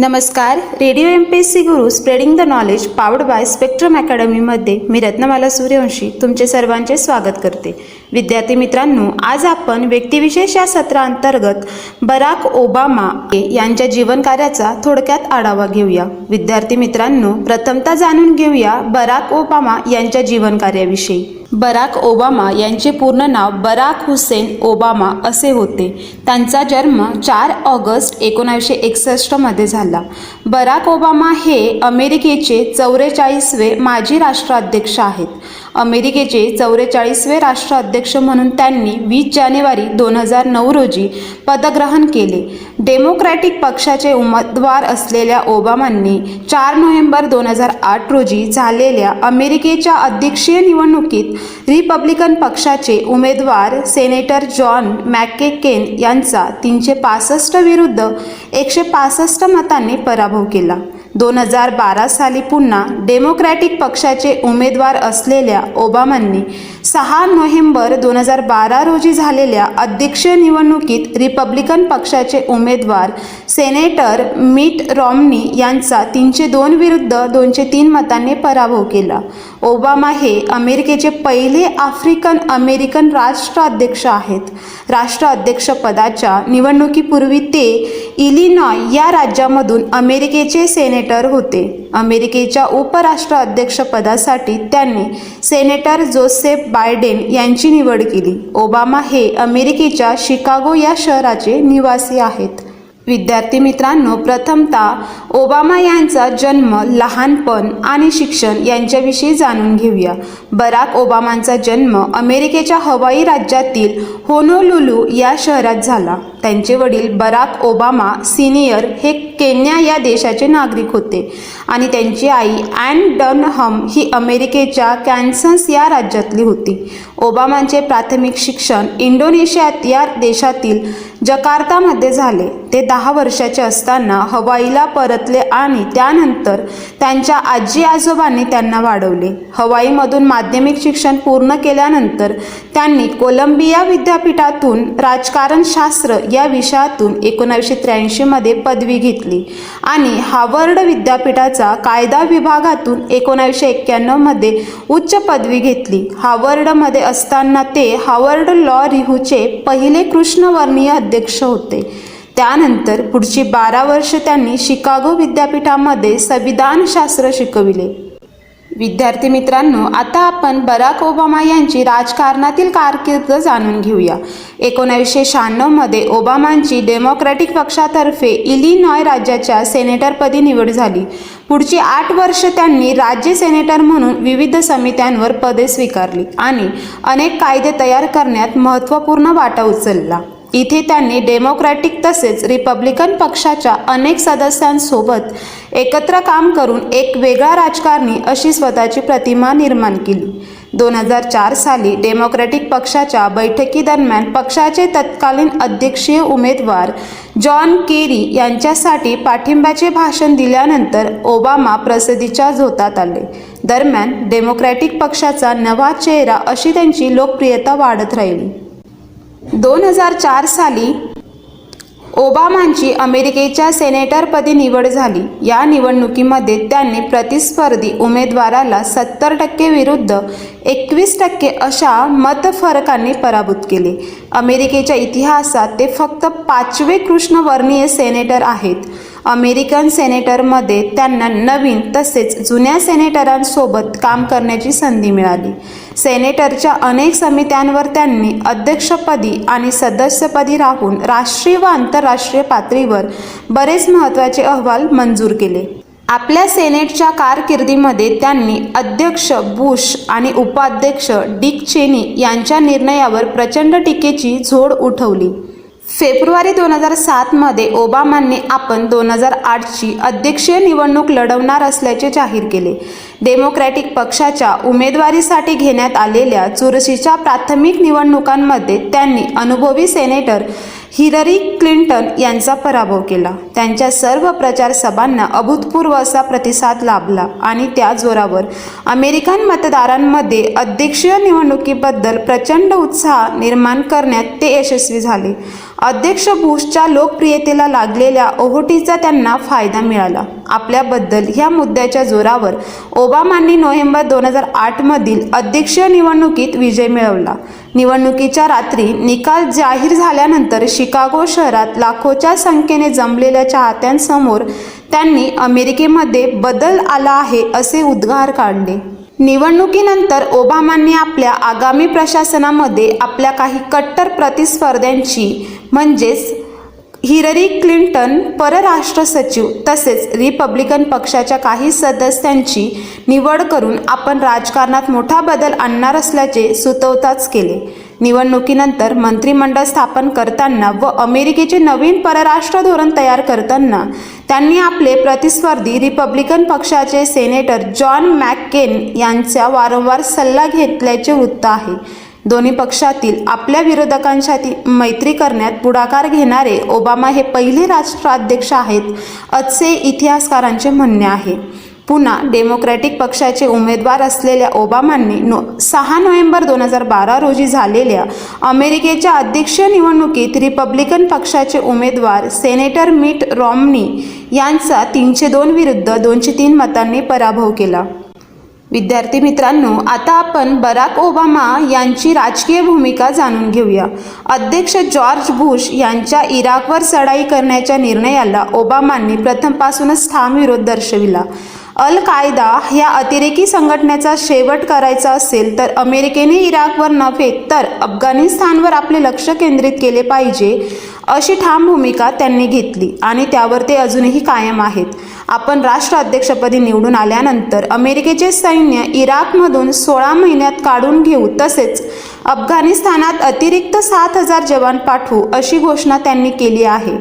नमस्कार. Radio M P S C Guru spreading the knowledge powered by Spectrum अकॅडमीमध्ये मी रत्नमाला सूर्यवंशी तुमचे सर्वांचे स्वागत करते. विद्यार्थी मित्रांनो आज आपण व्यक्तिविशेष या सत्रांतर्गत बराक ओबामा यांच्या जीवनकार्याचा थोडक्यात आढावा घेऊया. विद्यार्थी मित्रांनो प्रथमता जाणून घेऊया बराक ओबामा यांच्या जीवनकार्याविषयी. बराक ओबामा यांचे पूर्ण नाव बराक हुसेन ओबामा असे होते. त्यांचा जन्म चार ऑगस्ट एकोणावीसशे एकसष्टमध्ये झाला. बराक ओबामा हे अमेरिकेचे चौवेचाळीसवे माजी राष्ट्राध्यक्ष आहेत. अमेरिकेचे चौवेचाळीसवे राष्ट्राध्यक्ष म्हणून त्यांनी वीस जानेवारी दोन हजार नऊ रोजी पदग्रहण केले. डेमोक्रॅटिक पक्षाचे उमेदवार असलेल्या ओबामांनी चार नोव्हेंबर दोन हजार आठ रोजी झालेल्या अमेरिकेच्या अध्यक्षीय निवडणुकीत रिपब्लिकन पक्षाचे उमेदवार सेनेटर जॉन मॅकेकेन यांचा तीनशे पासष्ट विरुद्ध एकशे पासष्ट मतांनी पराभव केला. दोन हजार बारा साली पुन्हा डेमोक्रॅटिक पक्षाचे उमेदवार असलेल्या ओबामांनी सहा नोव्हेंबर दोन हजार बारा रोजी झालेल्या अध्यक्षीय निवडणुकीत रिपब्लिकन पक्षाचे उमेदवार सेनेटर मिट रॉमनी यांचा तीनशे दोन विरुद्ध दोनशे तीन मतांनी पराभव केला. ओबामा हे अमेरिकेचे पहिले आफ्रिकन अमेरिकन राष्ट्राध्यक्ष आहेत. राष्ट्राध्यक्षपदाच्या निवडणुकीपूर्वी ते इलिनॉय या राज्यामधून अमेरिकेचे सेनेटर होते. अमेरिकेच्या उपराष्ट्राध्यक्षपदासाठी त्यांनी सेनेटर जोसेफ बायडेन यांची निवड केली. ओबामा हे अमेरिकेच्या शिकागो या शहराचे निवासी आहेत. विद्यार्थी मित्रांनो प्रथमतः ओबामा यांचा जन्म लहानपण आणि शिक्षण यांच्याविषयी जाणून घेऊया. बराक ओबामांचा जन्म अमेरिकेच्या हवाई राज्यातील होनोलुलू या शहरात झाला. त्यांचे वडील बराक ओबामा सिनियर हे केन्या या देशाचे नागरिक होते आणि त्यांची आई अँड डनहम ही अमेरिकेच्या कॅन्सन्स या राज्यातली होती. ओबामांचे प्राथमिक शिक्षण इंडोनेशियात या देशातील जकार्तामध्ये झाले. ते दहा वर्षाचे असताना हवाईला परतले आणि त्यानंतर त्यांच्या आजी आजोबांनी त्यांना वाढवले. हवाईमधून माध्यमिक शिक्षण पूर्ण केल्यानंतर त्यांनी कोलंबिया विद्यापीठातून राजकारणशास्त्र या विषयातून एकोणावीसशे त्र्याऐंशीमध्ये पदवी घेतली. आणि हार्वर्ड विद्यापीठाचा कायदा विभागातून एकोणावीसशे एक्क्याण्णवमध्ये उच्च पदवी घेतली. हार्वर्डमध्ये असताना ते हार्वर्ड लॉ रिहूचे पहिले कृष्णवर्णीय अध्यक्ष होते. त्यानंतर पुढची बारा वर्ष त्यांनी शिकागो विद्यापीठामध्ये संविधानशास्त्र शिकविले. विद्यार्थी मित्रांनो आता आपण बराक ओबामा यांची राजकारणातील कारकीर्द जाणून घेऊया. एकोणावीसशे शहाण्णवमध्ये ओबामांची डेमोक्रॅटिक पक्षातर्फे इलिनॉय राज्याच्या सेनेटरपदी निवड झाली. पुढची आठ वर्ष त्यांनी राज्य सेनेटर म्हणून विविध समित्यांवर पदे स्वीकारली आणि अनेक कायदे तयार करण्यात महत्त्वपूर्ण वाटा उचलला. इथे त्यांनी डेमोक्रॅटिक तसेच रिपब्लिकन पक्षाच्या अनेक सदस्यांसोबत एकत्र काम करून एक वेगळा राजकारणी अशी स्वतःची प्रतिमा निर्माण केली. दोन हजार चार साली डेमोक्रॅटिक पक्षाच्या बैठकीदरम्यान पक्षाचे तत्कालीन अध्यक्षीय उमेदवार जॉन केरी यांच्यासाठी पाठिंब्याचे भाषण दिल्यानंतर ओबामा प्रसिद्धीच्या झोतात आले. दरम्यान डेमोक्रॅटिक पक्षाचा नवा चेहरा अशी त्यांची लोकप्रियता वाढत राहिली. दोन हजार चार साली ओबामांची अमेरिकेच्या सेनेटरपदी निवड झाली. या निवडणुकीमध्ये त्यांनी प्रतिस्पर्धी उमेदवाराला सत्तर टक्के विरुद्ध एकवीस टक्के अशा मतफरकांनी पराभूत केले. अमेरिकेच्या इतिहासात ते फक्त पाचवे कृष्णवर्णीय सेनेटर आहेत. अमेरिकन सेनेटरमध्ये त्यांना नवीन तसेच जुन्या सेनेटरांसोबत काम करण्याची संधी मिळाली. सेनेटरच्या अनेक समित्यांवर त्यांनी अध्यक्षपदी आणि सदस्यपदी राहून राष्ट्रीय व आंतरराष्ट्रीय पातळीवर बरेच महत्त्वाचे अहवाल मंजूर केले. आपल्या सेनेटच्या कारकिर्दीमध्ये त्यांनी अध्यक्ष बुश आणि उपाध्यक्ष डिक चेनी यांच्या निर्णयावर प्रचंड टीकेची झोड उठवली. फेब्रुवारी दोन हजार सातमध्ये ओबामांनी आपण दोन हजार आठची अध्यक्षीय निवडणूक लढवणार असल्याचे जाहीर केले. डेमोक्रॅटिक पक्षाच्या उमेदवारीसाठी घेण्यात आलेल्या चुरशीच्या प्राथमिक निवडणुकांमध्ये त्यांनी अनुभवी सेनेटर हिलरी क्लिंटन यांचा पराभव केला. त्यांच्या सर्व प्रचार सभांना अभूतपूर्व असा प्रतिसाद लाभला आणि त्या जोरावर अमेरिकन मतदारांमध्ये अध्यक्षीय निवडणुकीबद्दल प्रचंड उत्साह निर्माण करण्यात ते यशस्वी झाले. अध्यक्ष बुशच्या लोकप्रियतेला लागलेल्या ओहोटीचा त्यांना फायदा मिळाला. आपल्याबद्दल ह्या मुद्द्याच्या जोरावर ओबामांनी नोव्हेंबर दोन हजार आठमधील अध्यक्षीय निवडणुकीत विजय मिळवला. निवडणुकीच्या रात्री निकाल जाहीर झाल्यानंतर शिकागो शहरात लाखोच्या संख्येने जमलेल्या चाहत्यांसमोर त्यांनी अमेरिकेमध्ये बदल आला आहे असे उद्गार काढले. निवडणुकीनंतर ओबामांनी आपल्या आगामी प्रशासनामध्ये आपल्या काही कट्टर प्रतिस्पर्ध्यांची म्हणजेच हिररी क्लिंटन परराष्ट्र सचिव तसेच रिपब्लिकन पक्षाच्या काही सदस्यांची निवड करून आपण राजकारणात मोठा बदल आणणार असल्याचे सुतवताच केले. निवडणुकीनंतर मंत्रिमंडळ स्थापन करताना व अमेरिकेचे नवीन परराष्ट्र धोरण तयार करताना त्यांनी आपले प्रतिस्पर्धी रिपब्लिकन पक्षाचे सेनेटर जॉन मॅककेन यांचा वारंवार सल्ला घेतल्याचे वृत्त आहे. दोन्ही पक्षातील आपल्या विरोधकांसाठी मैत्री करण्यात पुढाकार घेणारे ओबामा हे पहिले राष्ट्राध्यक्ष आहेत असे इतिहासकारांचे म्हणणे आहे. पुन्हा डेमोक्रॅटिक पक्षाचे उमेदवार असलेल्या ओबामांनी नो सहा नोव्हेंबर दोन हजार बारा रोजी झालेल्या अमेरिकेच्या अध्यक्षीय निवडणुकीत रिपब्लिकन पक्षाचे उमेदवार सेनेटर मिट रॉमनी यांचा तीनशे दोन विरुद्ध दोनशे तीन मतांनी पराभव केला. विद्यार्थी मित्रांनो आता आपण बराक ओबामा यांची राजकीय भूमिका जाणून घेऊया. अध्यक्ष जॉर्ज बुश यांच्या इराकवर चढाई करण्याच्या निर्णयाला ओबामांनी प्रथमपासूनच ठाम विरोध दर्शविला. अल कायदा ह्या अतिरेकी संघटनेचा शेवट करायचा असेल तर अमेरिकेने इराकवर नव्हे तर अफगाणिस्तानवर आपले लक्ष केंद्रित केले पाहिजे अशी ठाम भूमिका त्यांनी घेतली आणि त्यावर ते अजूनही कायम आहेत. आपण राष्ट्राध्यक्षपदी निवडून आल्यानंतर अमेरिकेचे सैन्य इराकमधून सोळा महिन्यात काढून घेऊ तसेच अफगाणिस्तानात अतिरिक्त सात हजार जवान पाठवू अशी घोषणा त्यांनी केली आहे.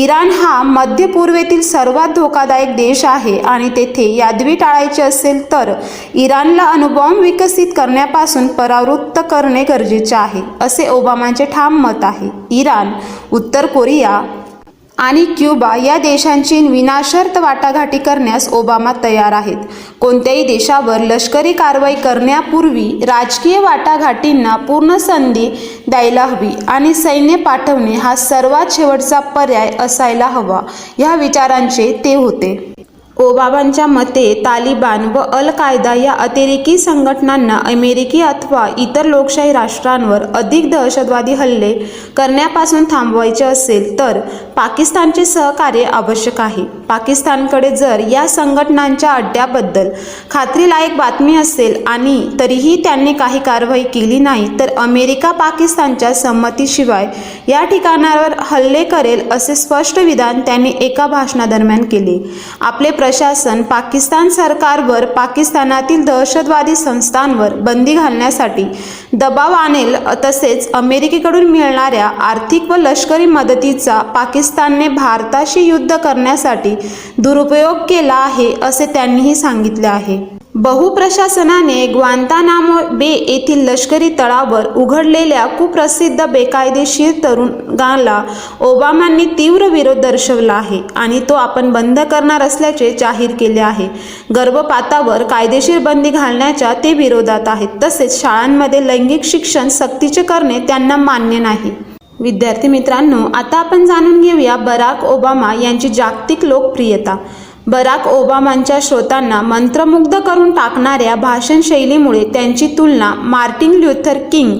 इराण हा मध्य पूर्वेतील सर्वात धोकादायक देश आहे आणि तेथे यादवी टाळायची असेल तर इराणला अणुबॉम्ब विकसित करण्यापासून परावृत्त करणे गरजेचे आहे असे ओबामांचे ठाम मत आहे. इराण उत्तर कोरिया आणि क्युबा या देशांची विनाशर्त वाटाघाटी करण्यास ओबामा तयार आहेत. कोणत्याही देशावर लष्करी कारवाई करण्यापूर्वी राजकीय वाटाघाटींना पूर्ण संधी द्यायला हवी आणि सैन्य पाठवणे हा सर्वात शेवटचा पर्याय असायला हवा ह्या विचारांचे ते होते. ओबाबांच्या मते तालिबान व अल कायदा या अतिरेकी संघटनांना अमेरिकी अथवा इतर लोकशाही राष्ट्रांवर अधिक दहशतवादी हल्ले करण्यापासून थांबवायचे असेल तर पाकिस्तानचे सहकार्य आवश्यक आहे. पाकिस्तानकडे जर या संघटनांच्या अड्ड्याबद्दल खात्रीलायक बातमी असेल आणि तरीही त्यांनी काही कारवाई केली नाही तर अमेरिका पाकिस्तानच्या संमतीशिवाय या ठिकाणावर हल्ले करेल असे स्पष्ट विधान त्यांनी एका भाषणादरम्यान केले. आपले प्रशासन पाकिस्तान सरकारवर पाकिस्तानातील दहशतवादी संस्थांवर बंदी घालण्यासाठी दबाव आणेल तसेच अमेरिकेकडून मिळणाऱ्या आर्थिक व लष्करी मदतीचा पाकिस्तानने भारताशी युद्ध करण्यासाठी दुरुपयोग केला आहे असे त्यांनीही सांगितले आहे. बहुप्रशासनाने ग्वांतानामो बे येथील लष्करी तळावर उघडलेल्या कुप्रसिद्ध बेकायदेशीर तरुणाला ओबामांनी तीव्र विरोध दर्शवला आहे आणि तो आपण बंद करणार असल्याचे जाहीर केले आहे. गर्भपातावर कायदेशीर बंदी घालण्याच्या ते विरोधात आहेत तसेच शाळांमध्ये लैंगिक शिक्षण सक्तीचे करणे त्यांना मान्य नाही. विद्यार्थी मित्रांनो आता आपण जाणून घेऊया बराक ओबामा यांची जागतिक लोकप्रियता. बराक ओबामांच्या श्रोतांना मंत्रमुग्ध करून टाकणाऱ्या भाषणशैलीमुळे त्यांची तुलना मार्टिन ल्युथर किंग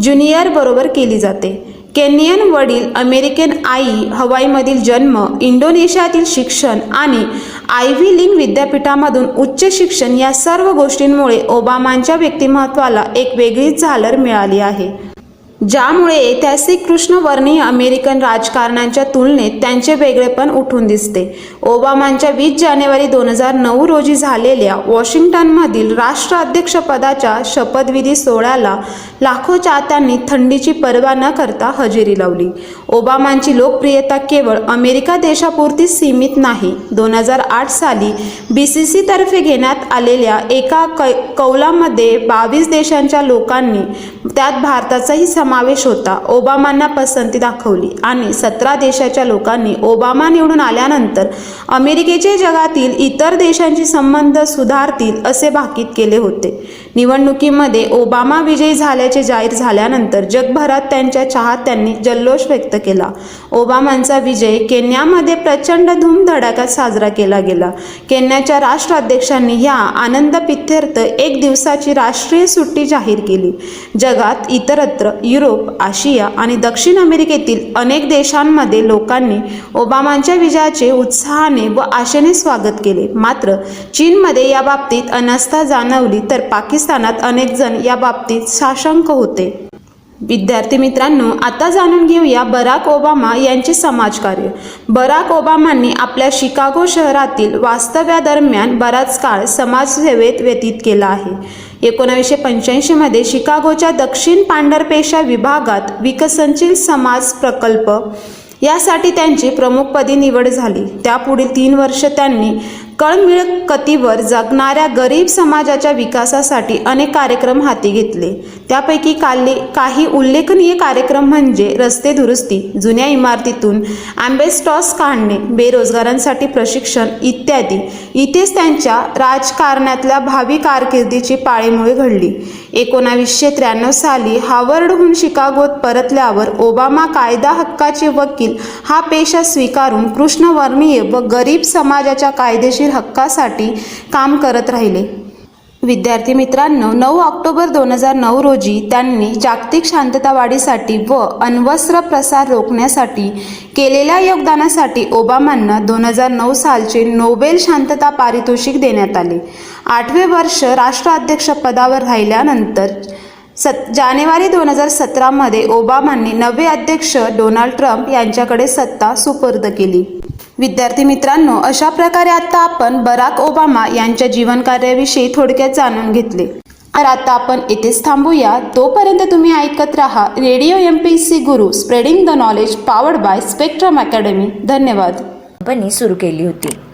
ज्युनियर बरोबर केली जाते. केनियन वडील अमेरिकन आई हवाईमधील जन्म इंडोनेशियातील शिक्षण आणि आयव्ही लिंग विद्यापीठामधून उच्च शिक्षण या सर्व गोष्टींमुळे ओबामांच्या व्यक्तिमत्वाला एक वेगळीच झालर मिळाली आहे. ज्यामुळे ऐतिहासिक कृष्णवर्णीय अमेरिकन राजकारण्यांच्या तुलनेत त्यांचे वेगळेपण उठून दिसते. ओबामांच्या वीस जानेवारी दोन हजार नऊ रोजी झालेल्या वॉशिंग्टनमधील राष्ट्राध्यक्षपदाच्या शपथविधी सोहळ्याला लाखो चाहत्यांनी थंडीची पर्वा न करता हजेरी लावली. ओबामांची लोकप्रियता केवळ अमेरिका देशापुरती सीमित नाही. दोन हजार आठ साली बी सी सीतर्फे घेण्यात आलेल्या एका कै कौलामध्ये बावीस देशांच्या लोकांनी त्यात भारताचाही समावेश होता. ओबामांना पसंती दाखवली आणि सतरा देशाच्या लोकांनी ओबामा निवडून आल्यानंतर अमेरिकेचे जगातील इतर देशांशी संबंध सुधारतील असे भाकीत केले होते. निवडणुकीमध्ये ओबामा विजयी झाल्याचे जाहीर झाल्यानंतर जगभरात त्यांच्या चाहत्यांनी जल्लोष व्यक्त केला. ओबामांचा विजय केन्यामध्ये प्रचंड धूमधडाक्यात साजरा केला गेला. केन्याच्या राष्ट्राध्यक्षांनी ह्या आनंद पित्यर्थ एक दिवसाची राष्ट्रीय सुट्टी जाहीर केली. जगात इतरत्र युरोप आशिया आणि दक्षिण अमेरिकेतील अनेक देशांमध्ये लोकांनी ओबामांच्या विजयाचे उत्साहाने व आशेने स्वागत केले. मात्र चीनमध्ये या बाबतीत अनास्था जाणवली तर पाकिस्तानात अनेक जण या बाबतीत साशंक होते. विद्यार्थी मित्रांनो आता जाणून घेऊया बराक ओबामा यांचे समाजकार्य. बराक ओबामांनी आपल्या शिकागो शहरातील वास्तव्यादरम्यान बराच काळ समाजसेवेत व्यतीत केला आहे. एकोणावीसशे पंच्याऐंशीमध्ये शिकागोच्या दक्षिण पांढरपेशा विभागात विकसनशील समाज प्रकल्प यासाठी त्यांची प्रमुखपदी निवड झाली. त्यापुढील तीन वर्ष त्यांनी कळमिळकतीवर जगणाऱ्या गरीब समाजाच्या विकासासाठी अनेक कार्यक्रम हाती घेतले. त्यापैकी काले काही उल्लेखनीय कार्यक्रम म्हणजे रस्ते दुरुस्ती जुन्या इमारतीतून ॲम्बेस्टॉस काढणे बेरोजगारांसाठी प्रशिक्षण इत्यादी. इथेच त्यांच्या राजकारणातल्या भावी कारकिर्दीची पाळेमुळे घडली. एकोणावीसशे त्र्याण्णव साली हार्वर्डहून शिकागोत परतल्यावर ओबामा कायदा हक्काचे वकील हा पेशा स्वीकारून कृष्णवर्णीय व गरीब समाजाच्या कायदेशीर हक्कासाठी काम करत राहिले. विद्यार्थी मित्रांनो नऊ ऑक्टोबर दोन हजार नऊ रोजी त्यांनी जागतिक शांतता वाढीसाठी व अण्वस्त्र प्रसार रोखण्यासाठी केलेल्या योगदानासाठी ओबामांना दोन हजार नऊ सालचे नोबेल शांतता पारितोषिक देण्यात आले. आठवे वर्ष राष्ट्राध्यक्ष पदावर राहिल्यानंतर सत जानेवारी दोन हजार सतरामध्ये ओबामांनी नवे अध्यक्ष डोनाल्ड ट्रम्प यांच्याकडे सत्ता सुपूर्द केली. विद्यार्थी मित्रांनो अशा प्रकारे आता आपण बराक ओबामा यांच्या जीवनकार्याविषयी थोडक्यात जाणून घेतले. तर आता आपण इथेच थांबूया. तोपर्यंत तुम्ही ऐकत राहा radio M P C Guru spreading the knowledge powered by spectrum academy. धन्यवाद. कंपनी सुरू केली होती.